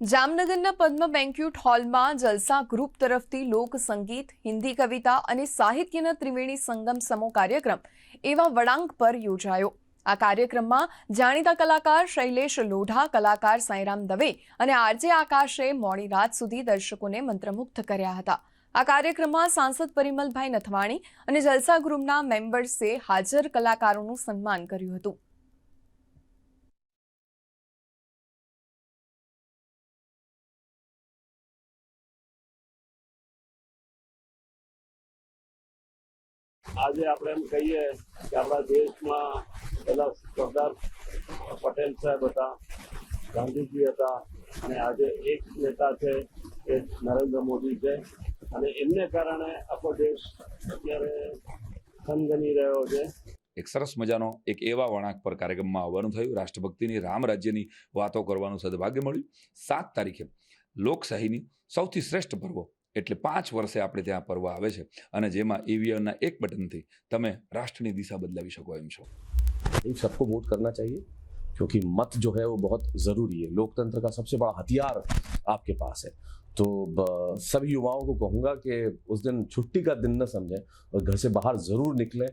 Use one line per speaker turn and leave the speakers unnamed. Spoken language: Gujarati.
જામનગરના પદ્મ બેન્ક્યુટ હોલમાં જલસા ગ્રુપ તરફથી લોક સંગીત, હિન્દી કવિતા અને સાહિત્યના ત્રિવેણી સંગમ સમો કાર્યક્રમ એવા વળાંક પર યોજાયો. આ કાર્યક્રમમાં જાણીતા કલાકાર શૈલેષ લોઢા, કલાકાર સાંઈરામ દવે અને આરજે આકાશે મોડી રાત સુધી દર્શકોને મંત્રમુગ્ધ કર્યા હતા. આ કાર્યક્રમમાં સાંસદ પરિમલભાઈ નથવાણી અને જલસા ગ્રુપના મેમ્બર્સે હાજર કલાકારોનું સન્માન કર્યું હતું.
આજે આપણે એમ કહીએ કે આપણા દેશમાં પેલા સરદાર પટેલ સાહેબ હતા, ગાંધીજી હતા અને આજે એક નેતા છે એ નરેન્દ્ર મોદી છે. અને એમને કારણે આપણો દેશ અત્યારે થનગની રહ્યો છે.
એક સરસ મજાનો એક એવા વળાંક પર કાર્યક્રમમાં આવવાનું થયું. રાષ્ટ્રભક્તિની રામ રાજ્યની વાતો કરવાનું સદભાગ્ય મળ્યું. સાત તારીખે લોકશાહીની સૌથી શ્રેષ્ઠ પર્વ એટલે પાંચ વર્ષે આપણે ત્યાં પર્વ આવે છે અને જેમાં ઈવીએમના એક બટનથી તમે રાષ્ટ્રની દિશા બદલાવી શકો એમ છો
इन सबको वोट करना चाहिए क्योंकि मत जो है वो बहुत ज़रूरी है लोकतंत्र का सबसे बड़ा हथियार आपके पास है तो ब- सभी युवाओं को कहूँगा कि उस दिन छुट्टी का दिन न समझें और घर से बाहर ज़रूर निकलें